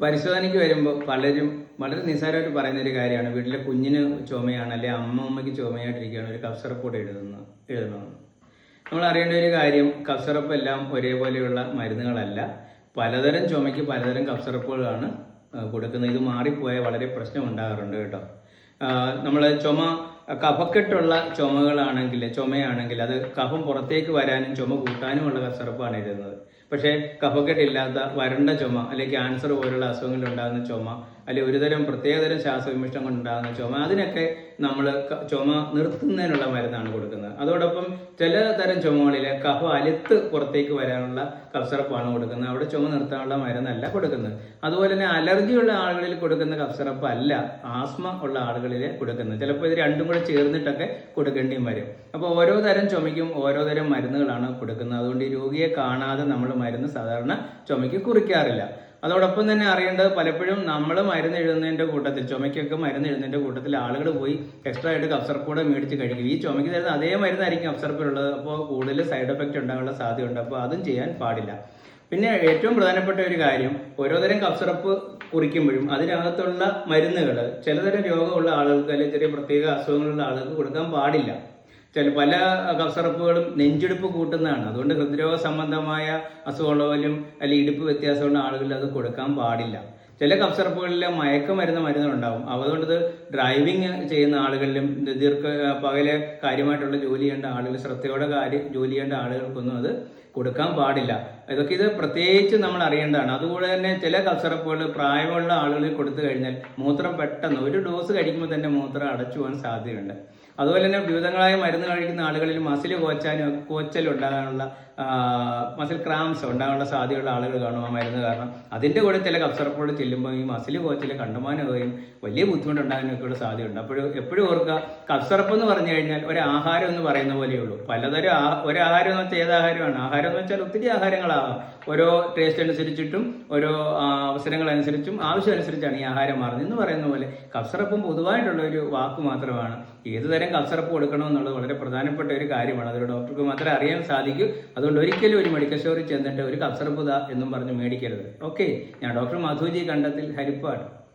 പരിശോധനയ്ക്ക് വരുമ്പോൾ പലരും വളരെ നിസ്സാരമായിട്ട് പറയുന്ന ഒരു കാര്യമാണ്. വീട്ടിലെ കുഞ്ഞിന് ചുമയാണ് അല്ലെങ്കിൽ അമ്മമ്മയ്ക്ക് ചുമയായിട്ടിരിക്കുകയാണ് ഒരു കഫ് എഴുതുന്ന എഴുതണമെന്ന് നമ്മൾ അറിയേണ്ട ഒരു കാര്യം കഫ് സിറപ്പ് എല്ലാം ഒരേപോലെയുള്ള മരുന്നുകളല്ല. പലതരം ചുമയ്ക്ക് പലതരം കഫ് സിറപ്പുകളാണ് കൊടുക്കുന്നത്. ഇത് മാറിപ്പോയാൽ വളരെ പ്രശ്നം ഉണ്ടാകാറുണ്ട് കേട്ടോ. നമ്മൾ ചുമ കഫക്കെട്ടുള്ള ചുമകളാണെങ്കിൽ ചുമയാണെങ്കിൽ അത് കഫം പുറത്തേക്ക് വരാനും ചുമ കൂട്ടാനുമുള്ള കഫ് സിറപ്പാണ് എഴുതുന്നത് പക്ഷേ കഫക്കെട്ടില്ലാത്ത വരണ്ട ചുമ അല്ലെങ്കിൽ ക്യാൻസർ പോലുള്ള അസുഖങ്ങളിൽ ഉണ്ടാകുന്ന ചുമ അല്ലെങ്കിൽ ഒരുതരം പ്രത്യേകതരം ശ്വാസവിമിഷ്ടം കൊണ്ടുണ്ടാകുന്ന ചുമ അതിനൊക്കെ നമ്മൾ ചുമ നിർത്തുന്നതിനുള്ള മരുന്നാണ് കൊടുക്കുന്നത്. അതോടൊപ്പം ചില തരം ചുമകളിൽ കഫ അലുത്ത് പുറത്തേക്ക് വരാനുള്ള കഫ് സിറപ്പാണ് കൊടുക്കുന്നത്. അവിടെ ചുമ നിർത്താനുള്ള മരുന്നല്ല കൊടുക്കുന്നത്. അതുപോലെ തന്നെ അലർജിയുള്ള ആളുകളിൽ കൊടുക്കുന്ന കഫ് സിറപ്പ് അല്ല ആസ്മ ഉള്ള ആളുകളിൽ കൊടുക്കുന്നത്. ചിലപ്പോൾ ഇത് രണ്ടും കൂടെ ചേർന്നിട്ടൊക്കെ കൊടുക്കേണ്ടിയും വരും. അപ്പോൾ ഓരോ തരം ചുമയ്ക്കും ഓരോ തരം മരുന്നുകളാണ് കൊടുക്കുന്നത്. അതുകൊണ്ട് ഈ രോഗിയെ കാണാതെ നമ്മൾ മരുന്ന് സാധാരണ ചുമയ്ക്ക് കുറിക്കാറില്ല. അതോടൊപ്പം തന്നെ അറിയേണ്ടത് പലപ്പോഴും നമ്മൾ മരുന്ന് എഴുതുന്നതിന്റെ കൂട്ടത്തിൽ ചുമയ്ക്കൊക്കെ മരുന്ന് എഴുതുന്നതിന്റെ കൂട്ടത്തിൽ ആളുകൾ പോയി എക്സ്ട്രാ ആയിട്ട് കഫ്സർപ്പ് കൂടെ മേടിച്ച് കഴിക്കും. ഈ ചുമയ്ക്ക് തരുന്ന അതേ മരുന്നായിരിക്കും ഉള്ളത് അപ്പോൾ കൂടുതൽ സൈഡ് എഫക്റ്റ് ഉണ്ടാകാനുള്ള സാധ്യതയുണ്ട്. അപ്പോൾ അതും ചെയ്യാൻ പാടില്ല. പിന്നെ ഏറ്റവും പ്രധാനപ്പെട്ട ഒരു കാര്യം ഓരോതരം കഫ്സറപ്പ് കുറിക്കുമ്പോഴും അതിനകത്തുള്ള മരുന്നുകൾ ചിലതരം രോഗമുള്ള ആളുകൾക്ക് അല്ലെങ്കിൽ ചെറിയ പ്രത്യേക അസുഖങ്ങളുള്ള ആളുകൾക്ക് കൊടുക്കാൻ പാടില്ല. ചില പല കഫസറപ്പുകളും നെഞ്ചിടുപ്പ് കൂട്ടുന്നതാണ്. അതുകൊണ്ട് ഹൃദ്രോഗ സംബന്ധമായ അസുഖമുള്ളവരും അല്ലെങ്കിൽ ഇടുപ്പ് വ്യത്യാസമുള്ള ആളുകളിൽ അത് കൊടുക്കാൻ പാടില്ല. ചില കഫ് മയക്കുമരുന്ന് മരുന്നുണ്ടാവും അതുകൊണ്ട് ഡ്രൈവിംഗ് ചെയ്യുന്ന ആളുകളിലും ദീർഘ പകൽ കാര്യമായിട്ടുള്ള ജോലി ചെയ്യേണ്ട ആളുകൾ ശ്രദ്ധയോടെ കാര്യം ജോലി ചെയ്യേണ്ട ആളുകൾക്കൊന്നും അത് കൊടുക്കാൻ പാടില്ല. ഇതൊക്കെ ഇത് പ്രത്യേകിച്ച് നമ്മൾ അറിയേണ്ടതാണ്. അതുപോലെ തന്നെ ചില കസറപ്പുകൾ പ്രായമുള്ള ആളുകളിൽ കൊടുത്തു കഴിഞ്ഞാൽ മൂത്രം പെട്ടെന്ന് ഒരു ഡോസ് കഴിക്കുമ്പോൾ തന്നെ മൂത്രം അടച്ചു പോകാൻ സാധ്യതയുണ്ട്. അതുപോലെ തന്നെ വിവിധങ്ങളായ മരുന്ന് കഴിക്കുന്ന ആളുകളിൽ മസിൽ കോച്ചാനും കോച്ചൽ ഉണ്ടാകാനുള്ള മസിൽ ക്രാംസ് ഉണ്ടാകാനുള്ള സാധ്യതയുള്ള ആളുകൾ കാണും ആ മരുന്ന് കാരണം. അതിന്റെ കൂടെ ചില കസറപ്പുകൾ ചെല്ലുമ്പോൾ ഈ മസിൽ കോച്ചിൽ കണ്ടമാനമാവുകയും വലിയ ബുദ്ധിമുട്ടുണ്ടാകാനൊക്കെയുള്ള സാധ്യതയുണ്ട്. അപ്പോൾ എപ്പോഴും ഓർക്കുക കസറപ്പ് എന്ന് പറഞ്ഞു കഴിഞ്ഞാൽ ഒരു ആഹാരം എന്ന് പറയുന്ന പോലെയുള്ളൂ പലതരം ഒരു ആഹാരം എന്ന് വെച്ചാൽ ആഹാരം എന്ന് വെച്ചാൽ ഒത്തിരി ആഹാരങ്ങളാണ്. ഓരോ ടേസ്റ്റ് അനുസരിച്ചിട്ടും ഓരോ അവസരങ്ങൾ അനുസരിച്ചും ആവശ്യം അനുസരിച്ചാണ് ഈ ആഹാരം മാറുന്നത്. എന്ന് പറയുന്ന പോലെ കഫ്സറപ്പും പൊതുവായിട്ടുള്ള ഒരു വാക്ക് മാത്രമാണ്. ഏതുതരം കഫ്സറപ്പ് കൊടുക്കണമെന്നുള്ളത് വളരെ പ്രധാനപ്പെട്ട ഒരു കാര്യമാണ്. അതൊരു ഡോക്ടർക്ക് മാത്രമേ അറിയാൻ സാധിക്കൂ. അതുകൊണ്ട് ഒരിക്കലും ഒരു മെഡിക്കൽ സ്റ്റോറിൽ ചെന്നിട്ട് ഒരു കഫ്സറപ്പ് എന്നും പറഞ്ഞ് മേടിക്കരുത്. ഓക്കെ ഞാൻ ഡോക്ടർ മധുജി കണ്ടത്തിൽ ഹരിപ്പാട്